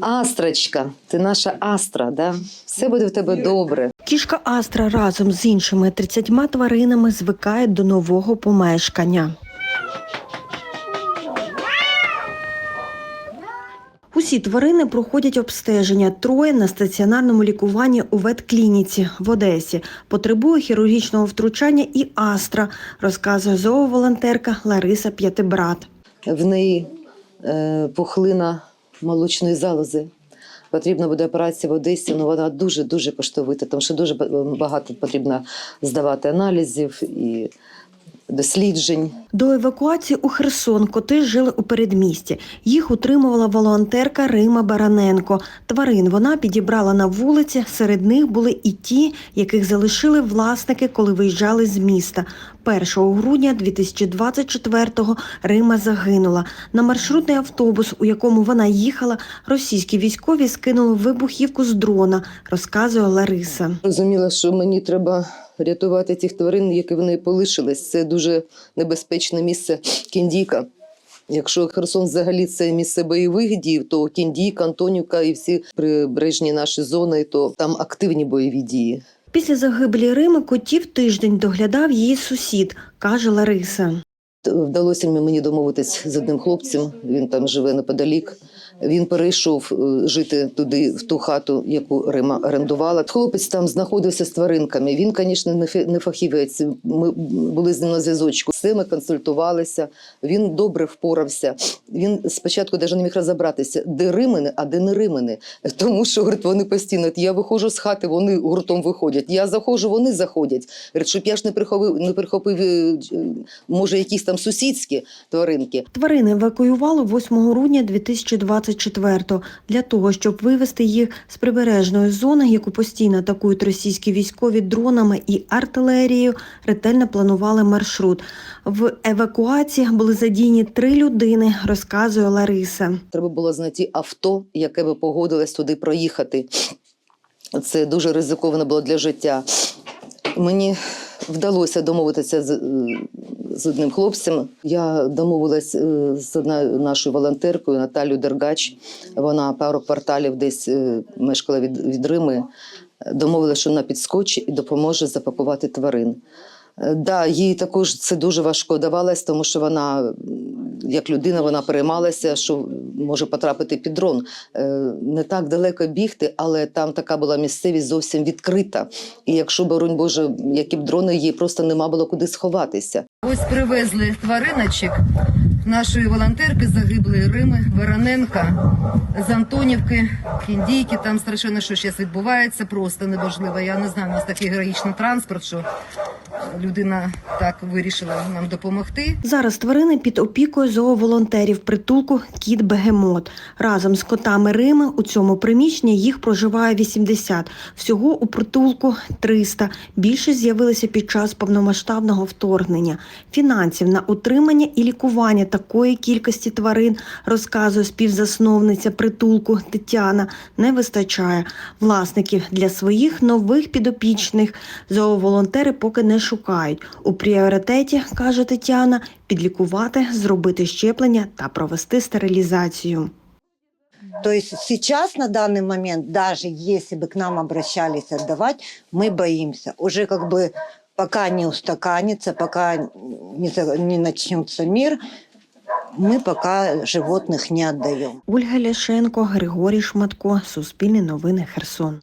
Астрочка, ти наша астра, да? Все буде в тебе добре. Кішка Астра разом з іншими 30 тваринами звикає до нового помешкання. Усі тварини проходять обстеження. Троє на стаціонарному лікуванні у ветклініці в Одесі. Потребує хірургічного втручання і Астра, розказує зооволонтерка Лариса П'ятибрат. В неї е, пухлина молочної залози. Потрібна буде операція в Одесі, але вона дуже-дуже коштовита, тому що дуже багато потрібно здавати аналізів і досліджень. До евакуації у Херсон коти жили у передмісті. Їх утримувала волонтерка Рима Бараненко. Тварин вона підібрала на вулиці. Серед них були і ті, яких залишили власники, коли виїжджали з міста. 1 грудня 2024-го Рима загинула. На маршрутний автобус, у якому вона їхала, російські військові скинули вибухівку з дрона, розказує Лариса. Розуміла, що мені треба рятувати тих тварин, які в неї полишились. Це дуже небезпечне місце Кіндійка. Якщо Херсон взагалі це місце бойових дій, то Кіндійка, Антонівка і всі прибережні наші зони, то там активні бойові дії. Після загибелі Рими котів тиждень доглядав її сусід, каже Лариса. Вдалося мені домовитись з одним хлопцем. Він там живе неподалік. Він перейшов е, жити туди, в ту хату, яку Рима орендувала. Хлопець там знаходився з тваринками. Він, звісно, не фахівець. Ми були з ним на зв'язочку. Все ми консультувалися. Він добре впорався. Він спочатку навіть не міг розібратися, де римини, а де не римини. Тому що говорить, вони постійно. Я виходжу з хати, вони гуртом виходять. Я заходжу, вони заходять. Говорить, щоб я ж не прихопив, не прихопив, е, може, якісь там сусідські тваринки. Тварини евакуювали 8 грудня 2024-го для того, щоб вивести їх з прибережної зони, яку постійно атакують російські військові дронами і артилерією. Ретельно планували маршрут. В евакуації були задіяні три людини, розказує Лариса. Треба було знайти авто, яке би погодилось туди проїхати. Це дуже ризиковано було для життя. Мені вдалося домовитися з, з одним хлопцем. Я домовилась е, з одною нашою волонтеркою Наталією Дергач. Вона пару кварталів десь е, мешкала від, від Рими. Домовилася, що вона підскочить і допоможе запакувати тварин. Е, Да, їй також це дуже важко давалось, тому що вона, як людина, вона переймалася, що може потрапити під дрон. Е, Не так далеко бігти, але там така була місцевість зовсім відкрита. І якщо, боронь Боже, які б дрони їй просто нема було куди сховатися. Ось привезли твариночок нашої волонтерки загиблої Рими Вороненка з Антонівки, Кіндійки. Там страшенно що зараз відбувається, просто неможливо. Я не знаю, у нас такий героїчний транспорт, що людина так вирішила нам допомогти. Зараз тварини під опікою зооволонтерів притулку Кіт Бегемот. Разом з котами Рими у цьому приміщенні їх проживає 80. Всього у притулку 300. Більшість з'явилися під час повномасштабного вторгнення. Фінансів на утримання і лікування такої кількості тварин, розказує співзасновниця притулку Тетяна, не вистачає. Власників для своїх нових підопічних зооволонтери поки не шукають. У пріоритеті, каже Тетяна, підлікувати, зробити щеплення та провести стерилізацію. То есть сейчас, на данный момент, даже если бы к нам обращались отдавать, мы боимся. Уже как бы пока не устаканится, пока не, за- не начнется мир, мы пока животных не отдаем. Ольга Ляшенко, Григорій Шматко, Суспільне новини Херсон.